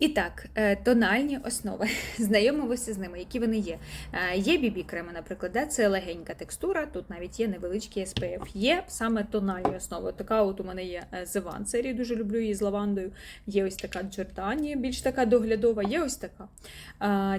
І так, е, тональні основи. Знайомимося з ними, які вони є. Е, Є бібі креми, наприклад, де це легенька текстура, тут навіть є невеличкий SPF. Є саме тональні основи. Така от у мене є е, The серії, дуже люблю її з лавандою. Є ось така Джордані, більш така доглядова, є ось така.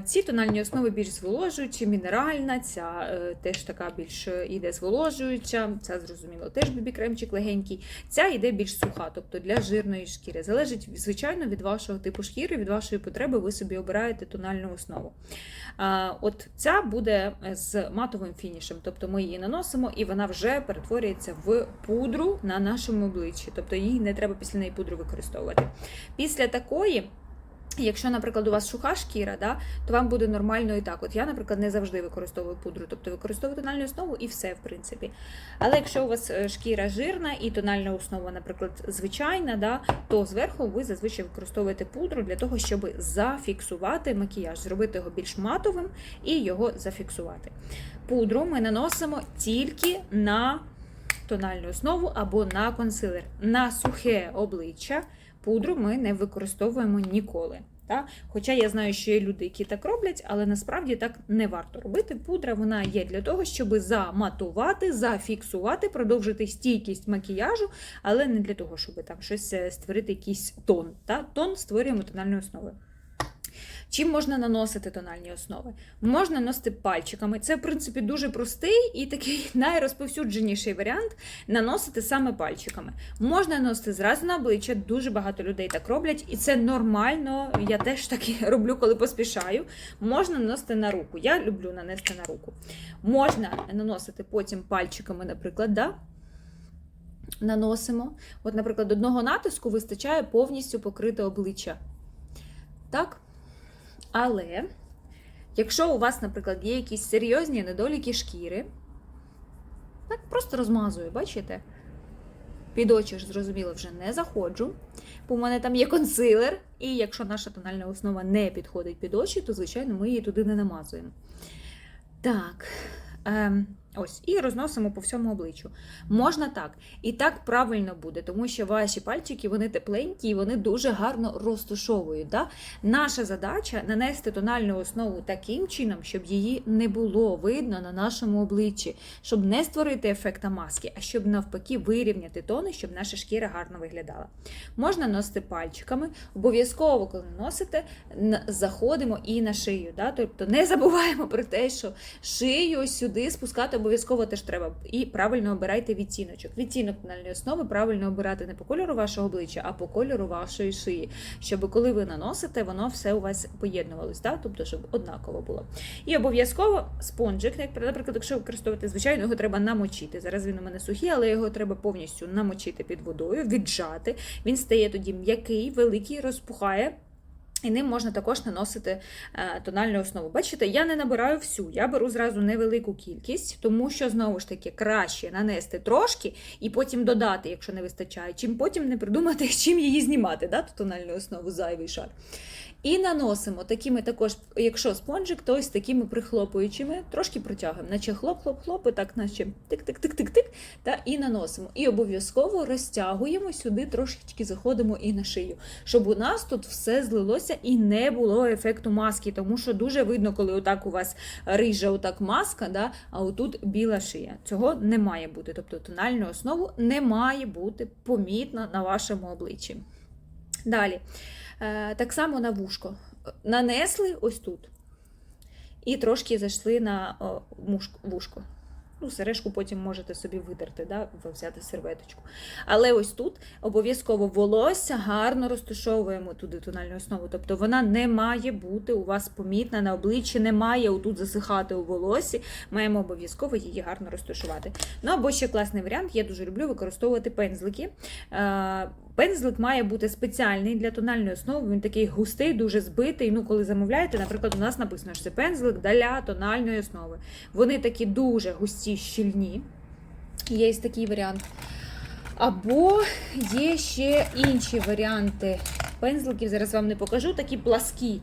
Ці тональні основи більш зволожуючі, мінеральна, ця теж така більш іде зволожуюча, ця зрозуміло, теж бібі кремчик легенький. Ця йде більш суха, тобто для жирної шкіри. Залежить, звичайно, від вашого типу шкіри, від вашої потреби, ви собі обираєте тональну основу. От ця буде з матовим фінішем, тобто ми її наносимо, і вона вже перетворюється в пудру на нашому обличчі. Тобто їй не треба після неї пудру використовувати. Після такої. Якщо, наприклад, у вас суха шкіра, да, то вам буде нормально і так. От я, наприклад, не завжди використовую пудру, тобто використовую тональну основу і все, в принципі. Але якщо у вас е, шкіра жирна і тональна основа, наприклад, звичайна, да, то зверху ви зазвичай використовуєте пудру для того, щоб зафіксувати макіяж, зробити його більш матовим і його зафіксувати. Пудру ми наносимо тільки на тональну основу або на консилер. На сухе обличчя пудру ми не використовуємо ніколи. Та? Хоча я знаю, що є люди, які так роблять, але насправді так не варто робити. Пудра вона є для того, щоб заматувати, зафіксувати, продовжити стійкість макіяжу, але не для того, щоб там щось е, створити якийсь тон. Та? Тон створюємо тональною основою. Чим можна наносити тональні основи? Можна наносити пальчиками. Це, в принципі, дуже простий і такий найрозповсюдженіший варіант наносити саме пальчиками. Можна наносити зразу на обличчя, дуже багато людей так роблять, і це нормально. Я теж так роблю, коли поспішаю. Можна наносити на руку. Я люблю нанести на руку. Можна наносити потім пальчиками, наприклад, да? наносимо. От, наприклад, одного натиску вистачає повністю покрити обличчя. Так? Але якщо у вас, наприклад, є якісь серйозні недоліки шкіри, так просто розмазую, бачите? Під очі ж, зрозуміло, вже не заходжу, бо в мене там є консилер, і якщо наша тональна основа не підходить під очі, то, звичайно, ми її туди не намазуємо. Так. Ем, ось, і розносимо по всьому обличчю. Можна так. І так правильно буде, тому що ваші пальчики вони тепленькі і вони дуже гарно розтушовують. Да? Наша задача нанести тональну основу таким чином, щоб її не було видно на нашому обличчі, щоб не створити ефекта маски, а щоб навпаки вирівняти тони, щоб наша шкіра гарно виглядала. Можна носити пальчиками, обов'язково, коли носите, заходимо і на шию. Да? Тобто не забуваємо про те, що шию сюди спускати обов'язково теж треба. І правильно обирайте відтіночок. Відтінок тональної основи правильно обирати не по кольору вашого обличчя, а по кольору вашої шиї. Щоб коли ви наносите, воно все у вас поєднувалось, да? тобто, щоб однаково було. І обов'язково спонжик, як, наприклад, якщо використовувати, звичайно, його треба намочити. Зараз він у мене сухий, але його треба повністю намочити під водою, віджати. Він стає тоді м'який, великий, розпухає. І ним можна також наносити е, тональну основу. Бачите, я не набираю всю, я беру зразу невелику кількість, тому що знову ж таки краще нанести трошки і потім додати, якщо не вистачає, чим потім не придумати, чим її знімати, да, ту тональну основу, зайвий шар. І наносимо такими також, якщо спонжик, то ось такими прихлопуючими, трошки протягуємо, наче хлоп-хлоп-хлоп, і так, наче тик-тик-тик-тик-тик, та і наносимо. І обов'язково розтягуємо сюди, трошечки заходимо і на шию, щоб у нас тут все злилося і не було ефекту маски, тому що дуже видно, коли отак у вас рижа отак маска, да, а отут біла шия. Цього не має бути. Тобто тональну основу не має бути помітно на вашому обличчі. Далі. Е, Так само на вушко. Нанесли ось тут. І трошки зайшли на вушко. Ну, сережку потім можете собі витерти, да, взяти серветочку. Але ось тут обов'язково волосся гарно розташовуємо туди тональну основу. Тобто вона не має бути у вас помітна на обличчі, не має отут засихати у волосі. Маємо обов'язково її гарно розташувати. Ну або ще класний варіант, я дуже люблю використовувати пензлики. Пензлик має бути спеціальний для тональної основи. Він такий густий, дуже збитий. Ну, коли замовляєте, наприклад, у нас написано, що це пензлик для тональної основи. Вони такі дуже густі, щільні. Є такий варіант. Або є ще інші варіанти пензликів. Зараз вам не покажу. Такі пласкі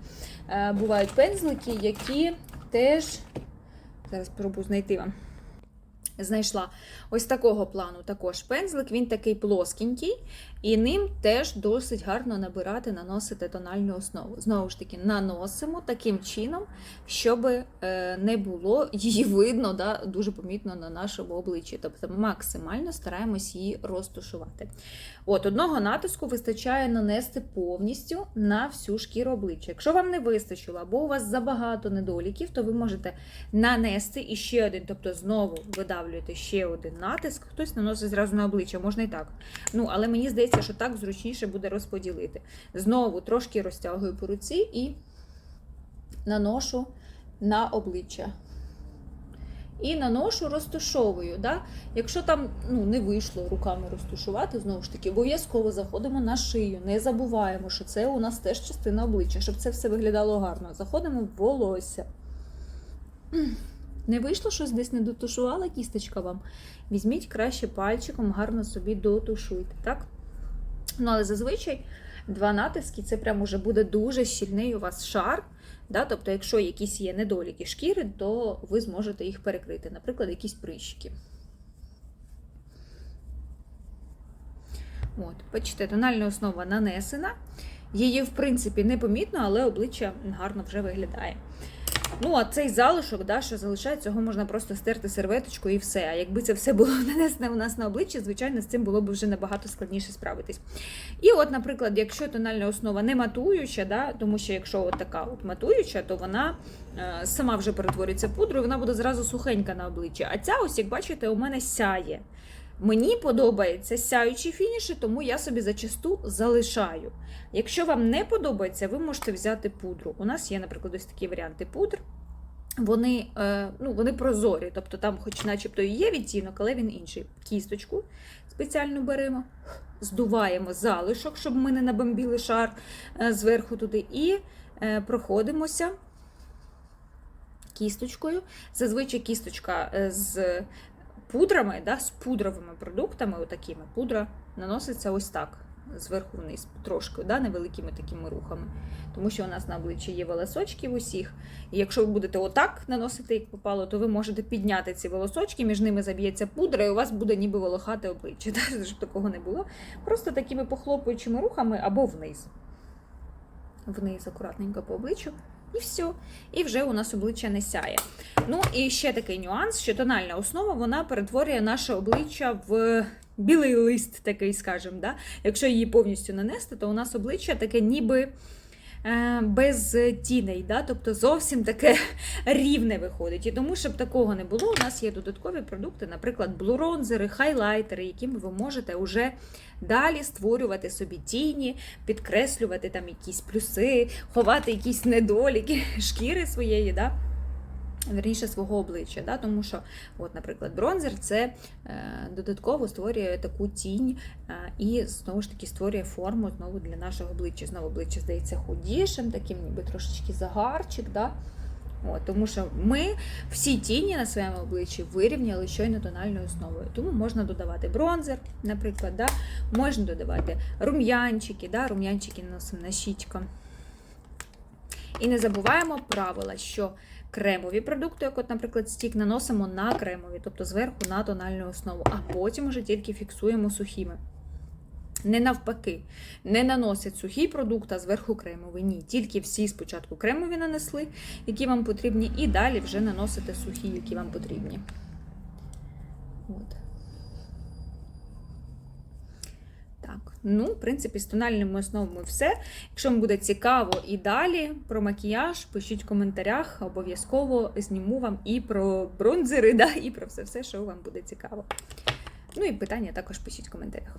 е, бувають пензлики, які теж. Зараз спробую знайти вам. Знайшла ось такого плану також пензлик. Він такий плоскенький, і ним теж досить гарно набирати, наносити тональну основу. Знову ж таки, наносимо таким чином, щоб е, не було її видно да, дуже помітно на нашому обличчі. Тобто максимально стараємось її розтушувати. От Одного натиску вистачає нанести повністю на всю шкіру обличчя. Якщо вам не вистачило, або у вас забагато недоліків, то ви можете нанести іще один, тобто знову видавлюєте ще один натиск, хтось наносить зразу на обличчя, можна і так. Ну, але мені здається, що так зручніше буде розподілити. Знову трошки розтягую по руці і наношу на обличчя. І наношу, розтушовую. Да? Якщо там ну, не вийшло руками розтушувати, знову ж таки, обов'язково заходимо на шию. Не забуваємо, що це у нас теж частина обличчя, щоб це все виглядало гарно. Заходимо в волосся. Не вийшло щось десь не дотушувала кісточка вам. Візьміть краще пальчиком, гарно собі дотушуйте. так? Ну, але зазвичай два натиски це прям уже буде дуже щільний у вас шар. Да? Тобто, якщо якісь є недоліки шкіри, то ви зможете їх перекрити, наприклад, якісь прищики. От, бачите, тональна основа нанесена. Її, в принципі, непомітно, але обличчя гарно вже виглядає. Ну, а цей залишок, да, що залишається, його можна просто стерти серветочкою і все. А якби це все було нанесено у нас на обличчі, звичайно, з цим було б вже набагато складніше справитись. І от, наприклад, якщо тональна основа не матуюча, да, тому що якщо от така от матуюча, то вона е, сама вже перетворюється в пудру, і вона буде зразу сухенька на обличчі. А ця, ось, як бачите, у мене сяє. Мені подобається сяючі фініші, тому я собі зачасту залишаю. Якщо вам не подобається, ви можете взяти пудру. У нас є, наприклад, ось такі варіанти пудр. Вони е, ну, вони прозорі, тобто там, хоч начебто і є відтінок, але він інший. Кісточку спеціально беремо, здуваємо залишок, щоб ми не набомбіли шар е, зверху туди, і е, проходимося кісточкою. Зазвичай кісточка з пудрами, да, з пудровими продуктами, отакими, пудра наноситься ось так, зверху вниз, трошки, да, невеликими такими рухами. Тому що у нас на обличчі є волосочки в усіх. І якщо ви будете отак наносити, як попало, то ви можете підняти ці волосочки, між ними заб'ється пудра, і у вас буде ніби волохате обличчя. Да, щоб такого не було. Просто такими похлопуючими рухами або вниз. Вниз, акуратненько по обличчю. І все. І вже у нас обличчя не сяє. Ну і ще такий нюанс, що тональна основа вона перетворює наше обличчя в білий лист, такий, скажімо. Да? Якщо її повністю нанести, то у нас обличчя таке ніби без тіней, да? тобто зовсім таке рівне виходить. І тому, щоб такого не було, у нас є додаткові продукти, наприклад, блуронзери, хайлайтери, якими ви можете вже далі створювати собі тіні, підкреслювати там якісь плюси, ховати якісь недоліки шкіри своєї. Да? Верніше свого обличчя, да? тому що, от, наприклад, бронзер це е, додатково створює таку тінь е, і знову ж таки створює форму знову для нашого обличчя. Знову обличчя здається худішим, таким ніби трошечки загарчик. Да? От, тому що ми всі тіні на своєму обличчі вирівняли щойно тональною основою. Тому можна додавати бронзер, наприклад, да? можна додавати рум'янчики, да? рум'янчики наносимо на щічку. І не забуваємо правила, що кремові продукти, як, от, наприклад, стік, наносимо на кремові, тобто зверху на тональну основу, а потім вже тільки фіксуємо сухими. Не навпаки, не наносять сухий продукт, а зверху кремовий. Ні. Тільки всі спочатку кремові нанесли, які вам потрібні, і далі вже наносите сухі, які вам потрібні. От. Так, ну, в принципі, з тональними основами все. Якщо вам буде цікаво і далі про макіяж, пишіть в коментарях, обов'язково зніму вам і про бронзери, да, і про все, все, що вам буде цікаво. Ну і питання також пишіть в коментарях.